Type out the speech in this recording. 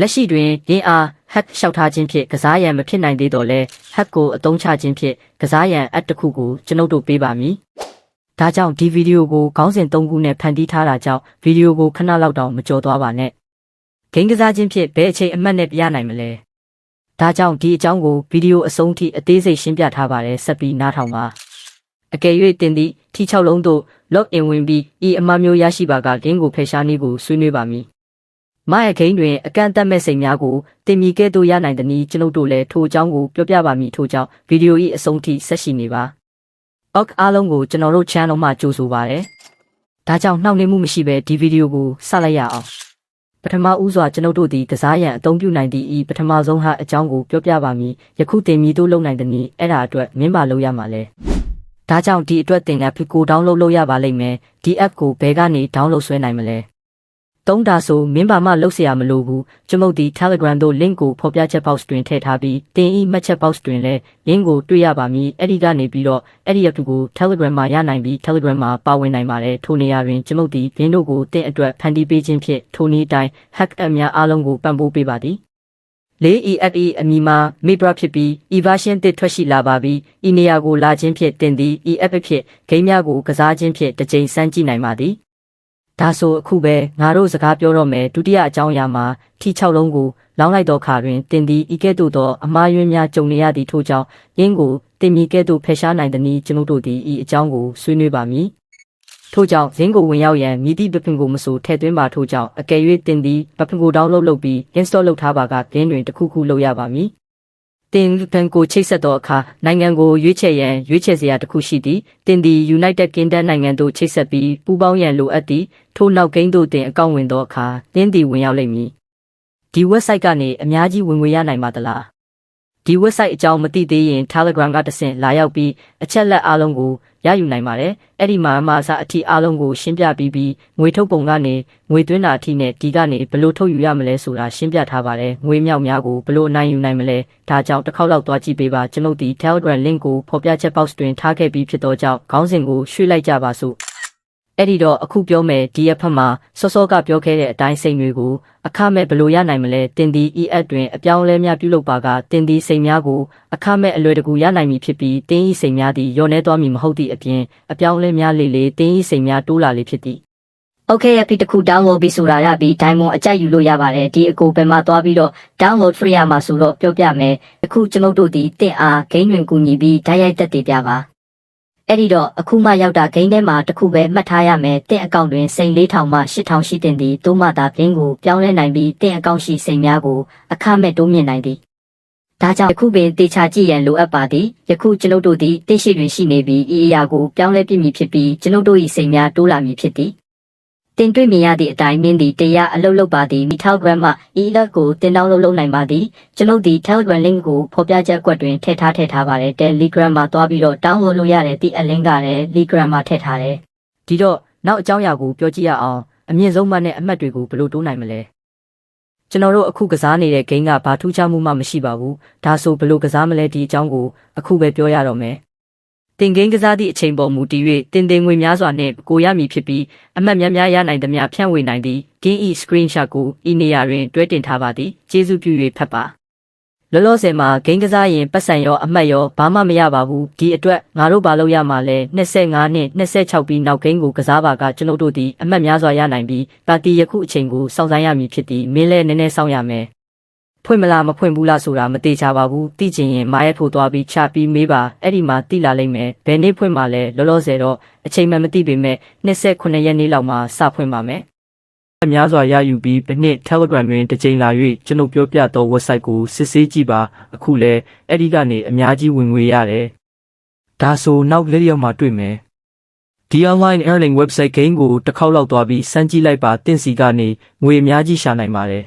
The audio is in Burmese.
လက်ရှိတွင်ရင်းအား hack လျှောက်ထားခြင်းဖြင့်ကစားရန်မဖြစ်နိုင်သေးတော့လဲ hack ကိုအသုံးချခြင်းဖြင့်ကစားရန်အပ်တစ်ခုကိုကျွန်ုပ်တို့ပေးပါမည်။ဒါကြောင့်ဒီဗီဒီယိုကိုခေါင်းစဉ်၃ခုနဲ့ဖန်တီးထားတာကြောင့်ဗီဒီယိုကိုခဏလောက်တောင်မကြော်သွားပါနဲ့။ဂိမ်းကစားခြင်းဖြင့်ဘယ်အချိန်အမှတ်နဲ့ပြနိုင်မလဲ။ဒါကြောင့်ဒီအကြောင်းကိုဗီဒီယိုအဆုံးထိအသေးစိတ်ရှင်းပြထားပါတယ်ဆက်ပြီးနားထောင်ပါ။အကယ်၍တင်သည့်ထီ6လုံးတို့ log in ဝင်ပြီးဤအမှားမျိုးရရှိပါကလင်းကိုဖယ်ရှားနည်းကိုဆွေးနွေးပါမည်။ မရဲ့ဂိမ်းတွင်အကန့်အသတ်မဲ့စိတ်များကိုတင်မီကဲ့သို့ရနိုင်သည်နည်းကျွန်ုပ်တို့လည်းထိုအကြောင်းကိုပြောပြပါမည်ထို့ကြောင့်ဗီဒီယို၏အဆုံးထိဆက်ရှိနေပါ။ OK အားလုံးကိုကျွန်တော်တို့ channel မှာကြိုဆိုပါရစေ။ဒါကြောင့်နှောင့်နှေးမှုမရှိဘဲဒီဗီဒီယိုကိုစလိုက်ရအောင်။ပထမဦးစွာကျွန်ုပ်တို့သည်ကစားရန်အသုံးပြုနိုင်သည့်ဤပထမဆုံးဟာအကြောင်းကိုပြောပြပါမည်။ယခုတင်မီတို့လုံနိုင်သည်နည်းအဲ့ဒါအတွက်မင်းပါလုပ်ရမှာလဲ။ဒါကြောင့်ဒီအတွက်သင် app ကို download လုပ်ရပါလိမ့်မယ်ဒီ app ကိုဘယ်ကနေ download ဆွဲနိုင်မလဲ သုံးတာဆိုမင်းဘာမှလုပ်เสียရမလိုဘူးကျွန်ုပ်ဒီ Telegram တို့ link ကိုဖော်ပြချက် box တွင်ထည့်ထားပြီးတင်ဤမှတ်ချက် box တွင်လည်း link ကိုတွေ့ရပါမည်အဲ့ဒီကနေပြီးတော့အဲ့ဒီ app ကို Telegram မှာရနိုင်ပြီး Telegram မှာပါဝင်နိုင်ပါတယ်ထိုနေရာတွင်ကျွန်ုပ်ဒီ link တို့ကိုတင်အတွက်ဖန်တီးပေးခြင်းဖြင့်ထိုနည်းတိုင်း hack app များအားလုံးကိုပံ့ပိုးပေးပါသည် 4EFE အမည်မှာ Mibra ဖြစ်ပြီး e version တစ်ထွက်ရှိလာပါပြီ။ဤနေရာကိုလာခြင်းဖြင့်တင်သည် EF ဖြစ်ဂိမ်းများကိုကစားခြင်းဖြင့်တစ်ကြိမ်စမ်းကြည့်နိုင်ပါသည်။ ဒါဆိုအခုပဲငါတို့စကားပြောတော့မယ်ဒုတိယအကြောင်းအရာမှာထီ6လုံးကိုလောင်းလိုက်တော့ခါတွင်တင်သည်ဤကဲ့သို့သောအမားယွင်းများကြုံနေရသည့်ထို့ကြောင့်ရင်းကိုတင်မီကဲ့သို့ဖယ်ရှားနိုင်သည်နည်းကျွန်ုပ်တို့သည်ဤအကြောင်းကိုဆွေးနွေးပါမည်။ထို့ကြောင့်ဇင်းကိုဝင်ရောက်ရန်မြည်သည့်ဘဖင်ကိုမဆိုထည့်သွင်းပါထို့ကြောင့်အကယ်၍တင်သည်ဘဖင်ကို download လုပ်ပြီး install လုပ်ထားပါကဂိမ်းတွင်တစ်ခုခုလုပ်ရပါမည်။ တင်ဘန်ကိုချိတ်ဆက်သောအခါနိုင်ငံကိုရွေးချယ်ရန်ရွေးချယ်စရာတစ်ခုရှိသည်။တင်သည် United Kingdom နိုင်ငံသို့ချိတ်ဆက်ပြီးပူးပေါင်းရန်လိုအပ်သည်။ထို့နောက်ဂိမ်းသို့တင်အကောင့်ဝင်သောအခါတင်းသည်ဝင်ရောက်လိမ့်မည်။ဒီ website ကနေအများကြီးဝင်ငွေရနိုင်ပါသလား။ ဒီ website အကြောင်းမသိသေးရင် Telegram ကတဆင့်လာရောက်ပြီးအချက်လက်အားလုံးကိုရယူနိုင်ပါတယ်။အဲ့ဒီမှာအမှာအစားအထီးအားလုံးကိုရှင်းပြပြီးပြီးငွေထုတ်ပုံကနေငွေသွင်းတာအထိနဲ့ဒီကနေဘယ်လို့ထုတ်ယူရမလဲဆိုတာရှင်းပြထားပါတယ်။ငွေမြောက်များကိုဘယ်လို့အနိုင်ယူနိုင်မလဲ။ဒါကြောင့်တစ်ခေါက်လောက်သွားကြည့်ပေးပါကျွန်ုပ်ဒီ Telegram link ကိုဖော်ပြချက် box တွင်ထားခဲ့ပြီးဖြစ်သောကြောင့်ခေါင်းစဉ်ကိုရွှေ့လိုက်ကြပါစို့။ အဲ့ဒီတော့အခုပြောမယ်ဒီအဖက်မှာစောစောကပြောခဲ့တဲ့အတိုင်းစိန်တွေကိုအခမဲ့ဘယ်လိုရနိုင်မလဲတင်ဒီ EF တွင်အပြောင်းအလဲများပြုလုပ်ပါကတင်ဒီစိန်များကိုအခမဲ့အလွယ်တကူရနိုင်မည်ဖြစ်ပြီးတင်းဤစိန်များသည်ညော်နေသွားမည်မဟုတ်သည့်အပြင်အပြောင်းအလဲများလေလေတင်းဤစိန်များတိုးလာလေဖြစ်သည် Okay app တစ်ခု download ပြီးဆိုတာရပြီး diamond အကြိုက်ယူလို့ရပါတယ်ဒီအကိုပဲမှာသွားပြီးတော့ download free ရမှာဆိုတော့ပြောပြမယ်အခုကျွန်ုပ်တို့ဒီတင့်အားဂိမ်းတွင်ကူညီပြီးဓာတ်ရိုက်တက်တည်ပြပါ အဲ့ဒီတော့အခုမှရောက်တာဂိမ်းထဲမှာတစ်ခုပဲမှတ်ထားရမယ်တင့်အကောင့်တွင်စိန်4000မှ8000ရှိတင်သည်တိုးမှသာဘင်းကိုပြောင်းလဲနိုင်ပြီးတင့်အကောင့်ရှိစိန်များကိုအခမဲ့တိုးမြင့်နိုင်သည်ဒါကြောင့်ယခုပင်တေချာကြည့်ရန်လိုအပ်ပါသည်ယခုကျွန်ုပ်တို့သည်တင့်ရှိတွင်ရှိနေပြီးဤအရာကိုပြောင်းလဲပြမည်ဖြစ်ပြီးကျွန်ုပ်တို့၏စိန်များတိုးလာမည်ဖြစ်သည် တင်တွေ့မြင်ရသည့်အတိုင်းမင်းသည်တရားအလုပ်လုပ်ပါသည်မိ Telegram မှ e-log ကိုတင်တောင်းလုပ်လုပ်နိုင်ပါသည်ကျွန်ုပ်ဒီ Telegram link ကိုဖော်ပြချက်ကွက်တွင်ထည့်ထားထည့်ထားပါတယ် Telegram မှာသွားပြီးတော့ download လုပ်ရတယ်ဒီအလင်းကလည်း Telegram မှာထည့်ထားတယ်ဒီတော့နောက်အကြောင်းအရာကိုပြောကြည့်ရအောင်အမြင့်ဆုံးမှတ်နဲ့အမှတ်တွေကိုဘယ်လိုတိုးနိုင်မလဲကျွန်တော်တို့အခုကစားနေတဲ့ဂိမ်းကဘာထူးခြားမှုမှမရှိပါဘူးဒါဆိုဘယ်လိုကစားမလဲဒီအကြောင်းကိုအခုပဲပြောရတော့မယ် တင်ဂိမ်းကစားသည့်အချိန်ပေါ်မူတည်၍တင်တင်ငွေများစွာနှင့်ကိုရမည်ဖြစ်ပြီးအမှတ်များများရနိုင်သမျှဖြန့်ဝေနိုင်သည့် Game E screenshot ကိုဤနေရာတွင်တွဲတင်ထားပါသည်ကျေးဇူးပြု၍ဖတ်ပါလောလောဆယ်မှာဂိမ်းကစားရင်ပတ်စံရောအမှတ်ရောဘာမှမရပါဘူးဒီအတွက်ငါတို့ဘာလုပ်ရမှာလဲ25နှစ်26ပြီးနောက်ဂိမ်းကိုကစားပါကကျွန်ုပ်တို့ဒီအမှတ်များစွာရနိုင်ပြီးပါတီယခုအချိန်ကိုစောင့်ဆိုင်းရမည်ဖြစ်သည်မင်းလည်းနည်းနည်းစောင့်ရမယ် ဖွင့်မလားမဖွင့်ဘူးလားဆိုတာမသေးချာပါဘူးသိချင်ရင်မာရက်ဖို့သွားပြီးချပြီးမေးပါအဲ့ဒီမှာတိလာလိမ့်မယ်ဘယ်နေ့ဖွင့်မှာလဲလောလောဆယ်တော့အချိန်မှမသိပေမဲ့28ရက်နေ့လောက်မှာစဖွင့်ပါမယ်အများစွာရယူပြီးတစ်နှစ် Telegram တွင်တစ်ကြိမ်လာ၍ကျွန်ုပ်ပြောပြသော website ကိုစစ်ဆေးကြည့်ပါအခုလဲအဲ့ဒီကနေအများကြီးဝင်ငွေရတယ်ဒါဆိုနောက်လေးရောက်မှတွေ့မယ်ဒီ online earning website game ကိုတစ်ခေါက်လောက်သွားပြီးစမ်းကြည့်လိုက်ပါတင့်စီကနေငွေအများကြီးရှာနိုင်ပါတယ်